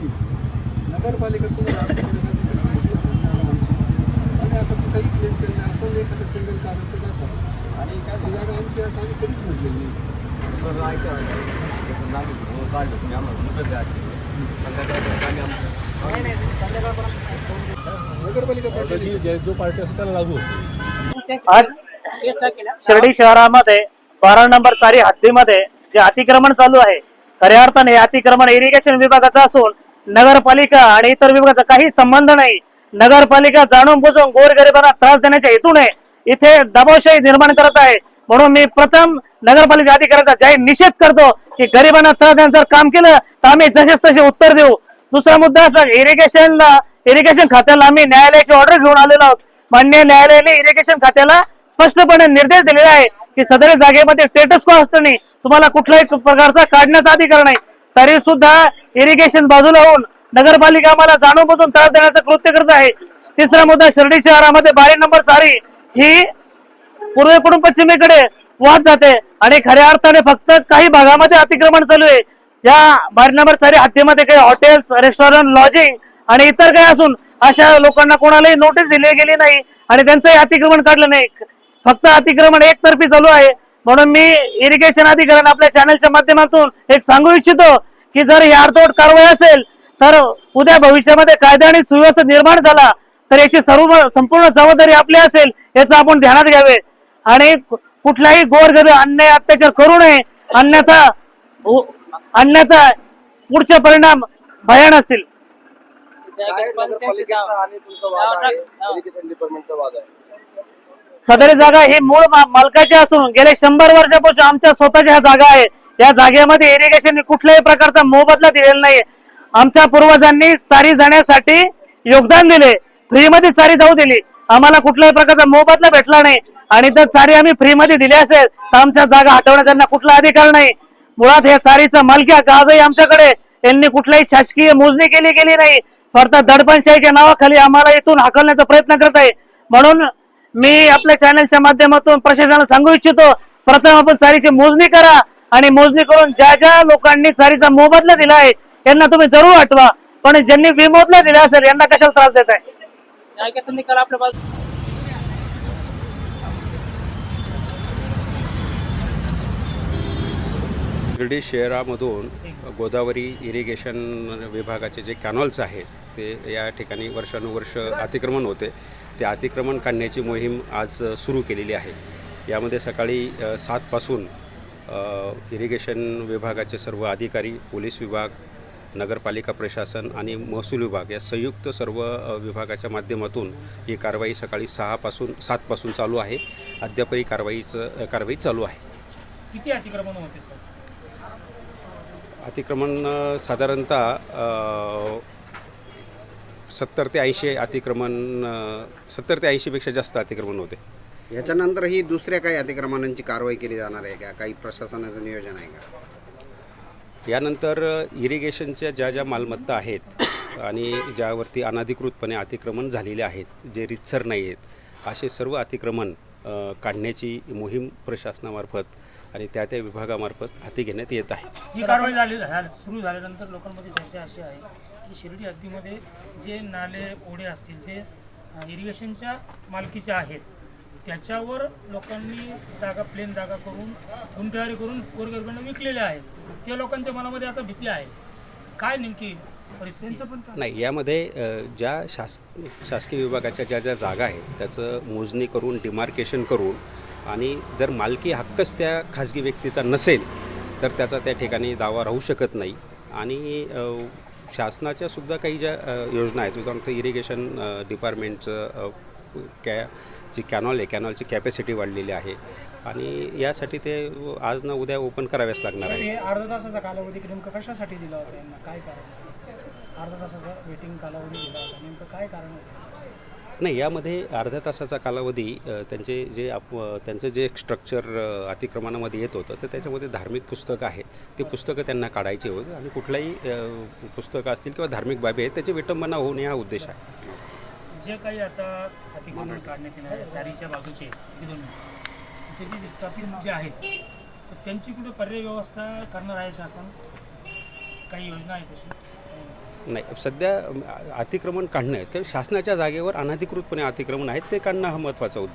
आमची. असं काही क्लेम केलं नाही असं एखादं सिंगल कारण तर दाखवा आणि काय जागा आमची असं आम्ही कधीच म्हटलेलं नाही. हो, काढलं आम्हाला नगरपालिका जो पार्टी असतो त्याला लागू. आज शिर्डी शहरामध्ये बारा नंबर चारी हद्दीमध्ये जे अतिक्रमण चालू आहे खऱ्या अर्थाने हे अतिक्रमण इरिगेशन विभागाचं असून नगरपालिका आणि इतर विभागाचा काही संबंध नाही. नगरपालिका जाणून बुजून गोरगरिबांना त्रास देण्याच्या हेतूने इथे दबावशाही निर्माण करत आहे. म्हणून मी प्रथम नगरपालिका अधिकाऱ्याचा जाहीर निषेध करतो की गरिबांना त्रास देण्याचं काम केलं तर आम्ही जसेच तसे उत्तर देऊ. दुसरा मुद्दा असा इरिगेशनला इरिगेशन खात्याला आम्ही न्यायालयाची ऑर्डर घेऊन आलेलो आहोत. मान्य न्यायालयाने इरिगेशन खात्याला स्पष्टपणे निर्देश दिलेला आहे की सदर जागेमध्ये टेटस असतो असताना तुम्हाला कुठल्याही प्रकारचा काढण्याचा अधिकार नाही. तरी सुद्धा इरिगेशन बाजूला होऊन नगरपालिका आम्हाला जाणून बसून त्रास देण्याचं कृत्य करत आहे. तिसरा मुद्दा शिर्डी शहरामध्ये बारी नंबर चारी ही पूर्वेकडून पश्चिमेकडे वाहत जाते आणि खऱ्या अर्थाने फक्त काही भागामध्ये अतिक्रमण चालू आहे. या बारी नंबर चारी हद्दीमध्ये काही हॉटेल्स रेस्टॉरंट लॉजिंग आणि इतर काही असून अशा लोकांना कोणालाही नोटीस दिली गेली नाही आणि त्यांचंही अतिक्रमण काढलं नाही. फक्त अतिक्रमण एकतर्फी चालू आहे. म्हणून मी इरिगेशन अधिकाऱ्यांना आपल्या चॅनलच्या माध्यमातून एक सांगू इच्छितो की जर ही अर्धवट कारवाई असेल तर उद्या भविष्यामध्ये कायदा आणि सुव्यवस्था निर्माण झाला तर याची सर्व संपूर्ण जबाबदारी आपली असेल याचं आपण ध्यानात घ्यावे. आणि कुठलाही गोरगरीब अन्याय अत्याचार करू नये अन्यथा अन्यथा पुढचे परिणाम भयान असतील. सदरी जागा ही मूळ मालकाची असून गेले शंभर वर्षापासून आमच्या स्वतःच्या ह्या जागा आहे. या जागेमध्ये इरिगेशन कुठल्याही प्रकारचा मोबदला दिलेला नाही आमच्या पूर्वजांनी चारी जाण्यासाठी योगदान दिले. फ्रीमध्ये चारी जाऊ दिली. आम्हाला कुठल्याही प्रकारचा मोबदला भेटला नाही. आणि जर चारी आम्ही फ्रीमध्ये दिली असेल तर आमच्या जागा हटवण्याचा त्यांना कुठला अधिकार नाही. मुळात या चारीचा मालकी हक्क आजही आमच्याकडे यांनी कुठल्याही शासकीय मोजणी केली गेली नाही. फक्त दडपणशाहीच्या नावाखाली आम्हाला इथून हाकलण्याचा प्रयत्न करत आहे. म्हणून मी आपल्या चॅनलच्या माध्यमातून प्रशासनाला सांगू इच्छितो प्रथम आपण चारीची मोजणी करा. आणि मोजणी करून ज्या ज्या लोकांनी चारीचा मोबदला दिला आहे यांना तुम्ही जरूर हटवा. पण ज्यांनी विमोदला दिला असेल यांना कशाला त्रास देत आहे शिर्डी शहरामधून गोदावरी इरिगेशन विभागाचे जे कॅनॉल्स आहेत ते या ठिकाणी वर्षानुवर्ष अतिक्रमण होते. ते अतिक्रमण काढण्याची मोहीम आज सुरू केलेली आहे. यामध्ये सकाळी सातपासून इरिगेशन विभागाचे सर्व अधिकारी पोलीस विभाग नगरपालिका प्रशासन आणि महसूल विभाग या संयुक्त सर्व विभागाच्या माध्यमातून ही कारवाई सकाळी सहापासून सातपासून चालू आहे. अद्यापही कारवाईचं कारवाई चालू आहे. किती अतिक्रमण होते सर? अतिक्रमण साधारणतः सत्तर ते ऐंशी अतिक्रमण सत्तर ते ऐंशीपेक्षा जास्त अतिक्रमण होते. याच्यानंतरही दुसऱ्या काही अतिक्रमणांची कारवाई केली जाणार आहे का? काही प्रशासनाचं नियोजन आहे का? यानंतर इरिगेशनच्या ज्या ज्या मालमत्ता आहेत आणि ज्यावरती अनधिकृतपणे अतिक्रमण झालेले आहेत जे रितसर नाही आहेत असे सर्व अतिक्रमण काढण्याची मोहीम प्रशासनामार्फत आणि त्या त्या विभागामार्फत हाती घेण्यात येत आहे. ही कारवाई झाली झाली- सुरू झाल्यानंतर लोकांमध्ये चर्चा अशी आहे की शिर्डी हद्दीमध्ये जे नाले ओढे असतील जे इरिगेशनच्या मालकीचे आहेत त्याच्यावर लोकांनी जागा प्लेन जागा करून गुंठेवारी करून गोरगरिबांना विकलेल्या आहेत. त्या लोकांच्या मनामध्ये आता भीती आहे. काय नेमकी नाही यामध्ये ज्या शास शासकीय विभागाच्या ज्या ज्या जागा आहेत त्याचं मोजणी करून डिमार्केशन करून आणि जर मालकी हक्कच त्या खाजगी व्यक्तीचा नसेल तर त्याचा त्या ठिकाणी दावा राहू शकत नाही. आणि शासनाच्या सुद्धा काही ज्या योजना आहेत उदाहरणार्थ इरिगेशन डिपार्टमेंटचं कॅ जी कॅनॉल आहे कॅनॉलची कॅपॅसिटी वाढलेली आहे. आणि यासाठी ते आज ना उद्या ओपन कराव्याच लागणार आहे अर्धा तासाचा कालावधी नेमकं कशासाठी दिला होता यांना? काय कारण अर्धा तासाचा वेटिंग कालावधी दिला होता. नेमकं काय कारण नाही यामध्ये अर्ध्या तासाचा कालावधी त्यांचे जे आप त्यांचं जे स्ट्रक्चर अतिक्रमणामध्ये येत होतं तर त्याच्यामध्ये धार्मिक पुस्तकं आहेत. ते पुस्तकं त्यांना काढायचे होते आणि कुठल्याही अ, पुस्तकं असतील किंवा धार्मिक बाबी आहेत त्याची विटंबना होऊ नये हा उद्देश आहे जे काही आता अतिक्रमण काढण्यात येणार आहे चारीच्या बाजूचे इथून ते जे विस्थापित जे आहेत तर त्यांची कुठे पर्याय व्यवस्था करणार आहे शासन? काही योजना आहे तशी नाही सध्या अतिक्रमण काढणं आहे तर शासनाच्या जागेवर अनधिकृतपणे अतिक्रमण आहेत ते काढणं हा महत्त्वाचा उद्देश.